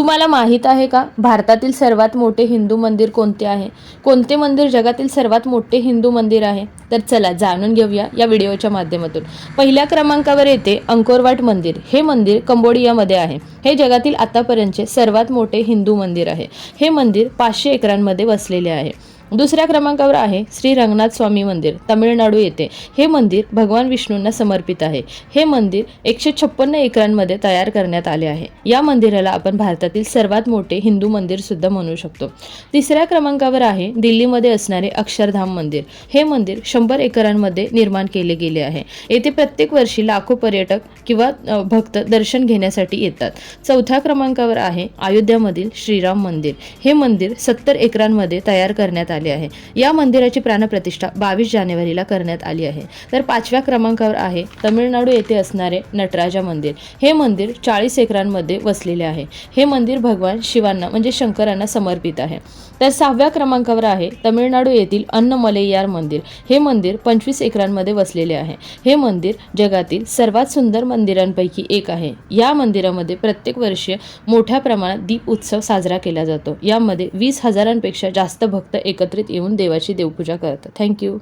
तुम्हाला माहीत आहे का? भारतातील सर्वात मोठे हिंदू मंदिर कोणते आहे? कोणते मंदिर जगातील सर्वात मोठे हिंदू मंदिर आहे? तर चला जाणून घेऊया या व्हिडिओच्या माध्यमातून. पहिल्या क्रमांकावर येते अंकोरवाट मंदिर. हे मंदिर कंबोडियामध्ये आहे. हे जगातील आतापर्यंतचे सर्वात मोठे हिंदू मंदिर आहे. हे मंदिर पाचशे एकरांमध्ये वसलेले आहे. दुसऱ्या क्रमांकावर आहे श्री रंगनाथ स्वामी मंदिर तमिळनाडू येथे. हे मंदिर भगवान विष्णूंना समर्पित आहे. हे मंदिर एकशे छप्पन्न एकरांमध्ये तयार करण्यात आले आहे. या मंदिराला आपण भारतातील सर्वात मोठे हिंदू मंदिर सुद्धा म्हणू शकतो. तिसऱ्या क्रमांकावर आहे दिल्लीमध्ये असणारे अक्षरधाम मंदिर. हे मंदिर शंभर एकरांमध्ये निर्माण केले गेले आहे. येथे प्रत्येक वर्षी लाखो पर्यटक किंवा भक्त दर्शन घेण्यासाठी येतात. चौथ्या क्रमांकावर आहे अयोध्यामधील श्रीराम मंदिर. हे मंदिर सत्तर एकरांमध्ये तयार करण्यात आले आहे. या मंदिराची प्राणप्रतिष्ठा बावीस जानेवारीला करण्यात आली आहे. तर पाचव्या क्रमांकावर आहे तमिळनाडू येथे असणारे नटराजा मंदिर. हे मंदिर चाळीस एकरांमध्ये वसलेले आहे. हे मंदिर भगवान शिवांना म्हणजे शंकरांना समर्पित आहे. तर सहाव्या क्रमांकावर आहे तमिळनाडू येथील अन्नमलैयार मंदिर. हे मंदिर पंचवीस एकरांमध्ये वसलेले आहे. हे मंदिर जगातील सर्वात सुंदर मंदिरांपैकी एक आहे. या मंदिरामध्ये प्रत्येक वर्षी मोठ्या प्रमाणात दीप उत्सव साजरा केला जातो. यामध्ये वीस हजारांपेक्षा जास्त भक्त एकत्र एकत्रित येऊन देवाची देवपूजा करतात. थँक्यू